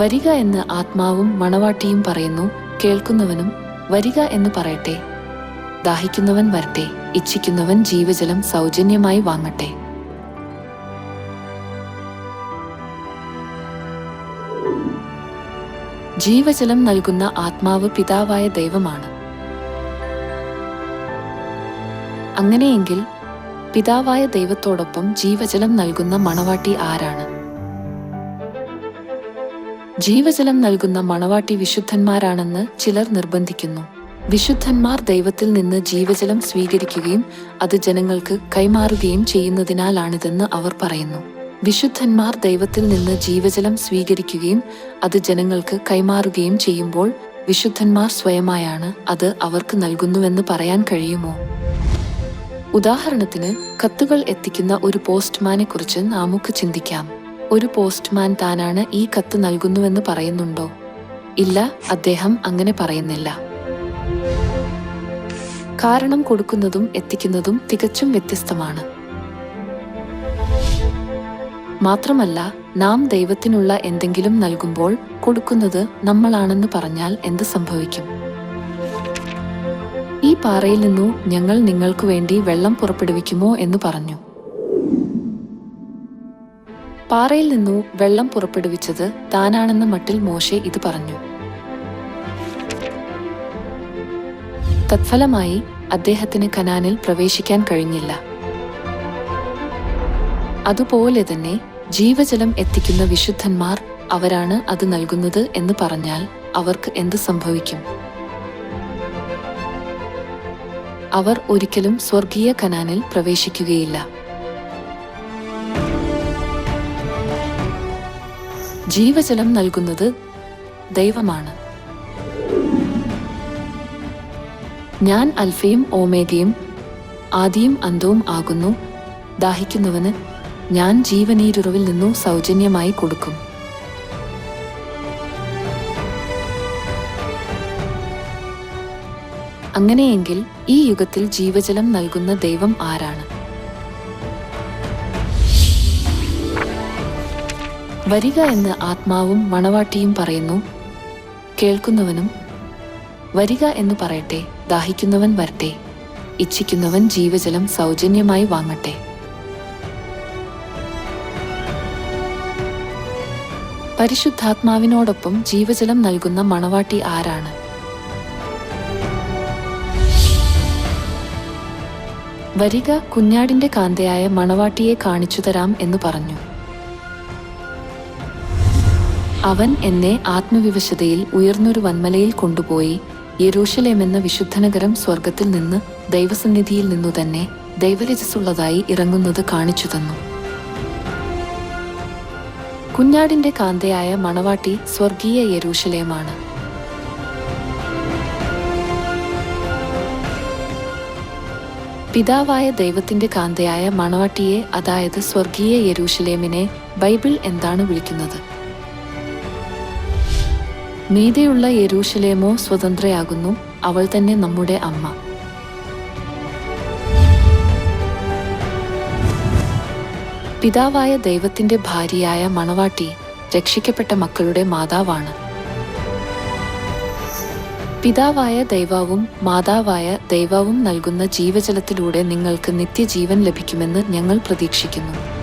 വരിക എന്ന് ആത്മാവും മണവാട്ടിയും പറയുന്നു കേൾക്കുന്നവനും വരിക എന്ന് പറയട്ടെ. ദാഹിക്കുന്നവൻ വരട്ടെ ഇച്ഛിക്കുന്നവൻ ജീവജലം സൗജന്യമായി വാങ്ങട്ടെ. ജീവജലം നൽകുന്ന ആത്മാവ് പിതാവായ ദൈവമാണ്. അങ്ങനെയെങ്കിൽ പിതാവായ ദൈവത്തോടൊപ്പം ജീവജലം നൽകുന്ന മണവാട്ടി ആരാണ്? ജീവജലം നൽകുന്ന മണവാട്ടി വിശുദ്ധന്മാരാണെന്ന് ചിലർ നിർബന്ധിക്കുന്നു. വിശുദ്ധന്മാർ ദൈവത്തിൽ നിന്ന് ജീവജലം സ്വീകരിക്കുകയും അത് ജനങ്ങൾക്ക് കൈമാറുകയും ചെയ്യുന്നതിനാലാണിതെന്ന് അവർ പറയുന്നു. വിശുദ്ധന്മാർ ദൈവത്തിൽ നിന്ന് ജീവജലം സ്വീകരിക്കുകയും അത് ജനങ്ങൾക്ക് കൈമാറുകയും ചെയ്യുമ്പോൾ വിശുദ്ധന്മാർ സ്വയമായാണ് അത് അവർക്ക് നൽകുന്നുവെന്ന് പറയാൻ കഴിയുമോ? ഉദാഹരണത്തിന് കത്തുകൾ എത്തിക്കുന്ന ഒരു പോസ്റ്റ്മാനെ കുറിച്ച് നമുക്ക് ചിന്തിക്കാം. ഒരു പോസ്റ്റ്മാൻ താനാണ് ഈ കത്ത് നൽകുന്നുവെന്ന് പറയുന്നുണ്ടോ? ഇല്ല അദ്ദേഹം അങ്ങനെ പറയുന്നില്ല. കാരണം കൊടുക്കുന്നതും എത്തിക്കുന്നതും തികച്ചും വ്യത്യസ്തമാണ്. മാത്രമല്ല നാം ദൈവത്തിനുള്ള എന്തെങ്കിലും നൽകുമ്പോൾ കൊടുക്കുന്നത് നമ്മളാണെന്ന് പറഞ്ഞാൽ എന്ത് സംഭവിക്കും? ഈ പാറയിൽ നിന്നു ഞങ്ങൾ നിങ്ങൾക്ക് വേണ്ടി വെള്ളം പുറപ്പെടുവിക്കുമോ എന്ന് പറഞ്ഞു. പാറയിൽ നിന്നു വെള്ളം പുറപ്പെടുവിച്ചത് താനാണെന്ന മട്ടിൽ മോശെ ഇത് പറഞ്ഞു. തത്ഫലമായി അദ്ദേഹത്തിന് കനാനിൽ പ്രവേശിക്കാൻ കഴിഞ്ഞില്ല. അതുപോലെ തന്നെ ജീവജലം എത്തിക്കുന്ന വിശുദ്ധന്മാർ അവരാണ് അത് നൽകുന്നത് എന്ന് പറഞ്ഞാൽ അവർക്ക് എന്ത് സംഭവിക്കും? അവർ ഒരിക്കലും സ്വർഗീയ കനാനിൽ പ്രവേശിക്കുകയില്ല. ജീവജലം നൽകുന്നത് ദൈവമാണ്. ഞാൻ അൽഫയും ഓമേഗയും ആദിയും അന്തവും ആകുന്നു. ദാഹിക്കുന്നവന് ഞാൻ ജീവനീരുറവിൽ നിന്നു സൗജന്യമായി കൊടുക്കും. അങ്ങനെയെങ്കിൽ ഈ യുഗത്തിൽ ജീവജലം നൽകുന്ന ദൈവം ആരാണ്? വരിക എന്ന് ആത്മാവും മണവാട്ടിയും പറയുന്നു. കേൾക്കുന്നവനും വരിക എന്ന് പറയട്ടെ ദാഹിക്കുന്നവൻ വരട്ടെ ഇച്ഛിക്കുന്നവൻ ജീവജലം സൗജന്യമായി വാങ്ങട്ടെ. പരിശുദ്ധാത്മാവിനോടൊപ്പം ജീവജലം നൽകുന്ന മണവാട്ടി ആരാണ്? വരിക കുഞ്ഞാടിന്റെ കാന്തയായ മണവാട്ടിയെ കാണിച്ചു തരാം എന്ന് പറഞ്ഞു. അവൻ എന്നെ ആത്മവിവശതയിൽ ഉയർന്നൊരു വന്മലയിൽ കൊണ്ടുപോയി യെരൂശലേം എന്ന വിശുദ്ധനഗരം സ്വർഗത്തിൽ നിന്ന് ദൈവസന്നിധിയിൽ നിന്നു തന്നെ ദൈവരജസ്സുള്ളതായി ഇറങ്ങുന്നത് കാണിച്ചു തന്നു. കുഞ്ഞാടിന്റെ കാന്തയായ മണവാട്ടി സ്വർഗീയ യരൂഷലേമാണ് പിതാവായ ദൈവത്തിന്റെ കാന്തയായ മണവാട്ടിയെ അതായത് സ്വർഗീയ യരൂഷലേമിനെ ബൈബിൾ എന്താണ് വിളിക്കുന്നത്? മീതെയുള്ള യരൂഷലേമോ സ്വതന്ത്രയാകുന്നു. അവൾ തന്നെ നമ്മുടെ അമ്മ. പിതാവായ ദൈവത്തിന്റെ ഭാര്യയായ മണവാട്ടി രക്ഷിക്കപ്പെട്ട മക്കളുടെ മാതാവാണ്. പിതാവായ ദൈവവും മാതാവായ ദൈവവും നൽകുന്ന ജീവജലത്തിലൂടെ നിങ്ങൾക്ക് നിത്യജീവൻ ലഭിക്കുമെന്ന് ഞങ്ങൾ പ്രതീക്ഷിക്കുന്നു.